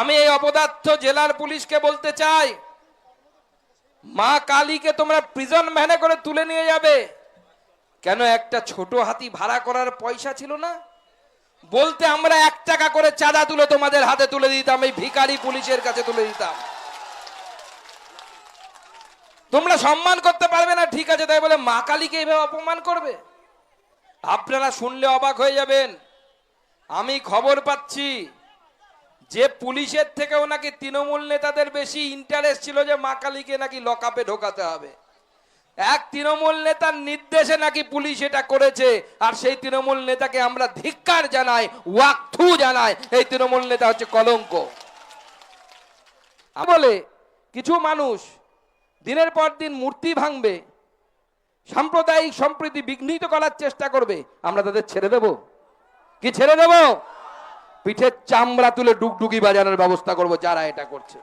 আমি এই অপদার্থ জেলার পুলিশকে বলতে চাই, মা কালীকে তোমরা প্রিজন ভ্যানে করে তুলে নিয়ে যাবে। কেন একটা ছোট হাতি ভাড়া করার পয়সা ছিল না? বলতে আমরা এক টাকা করে চাঁদা তুলে তোমাদের হাতে তুলে দিতাম, এই ভিকারি পুলিশের কাছে তুলে দিতাম। তোমরা সম্মান করতে পারবে না, ঠিক আছে, তাই বলে মা কালীকে এইভাবে অপমান করবে? আপনারা শুনলে অবাক হয়ে যাবেন। আমি খবর পাচ্ছি যে পুলিশের থেকেও নাকি তৃণমূল নেতাদের বেশি ইন্টারেস্ট ছিল যে মা কালীকে নাকি লকআপে ঢোকাতে হবে। এক তৃণমূল নেতার নির্দেশে নাকি পুলিশ এটা করেছে, আর সেই তৃণমূল নেতাকে আমরা ধিক্কার জানাই, ওয়াকথু জানাই। এই তৃণমূল নেতা হচ্ছে কলঙ্ক। বলে কিছু মানুষ দিনের পর দিন মূর্তি ভাঙবে, সাম্প্রদায়িক সম্প্রীতি বিঘ্নিত করার চেষ্টা করবে, আমরা তাদের ছেড়ে দেব। কি ছেড়ে দেব? পিঠের চামড়া তুলে ডুগডুগি বাজানোর ব্যবস্থা করব যারা এটা করছে।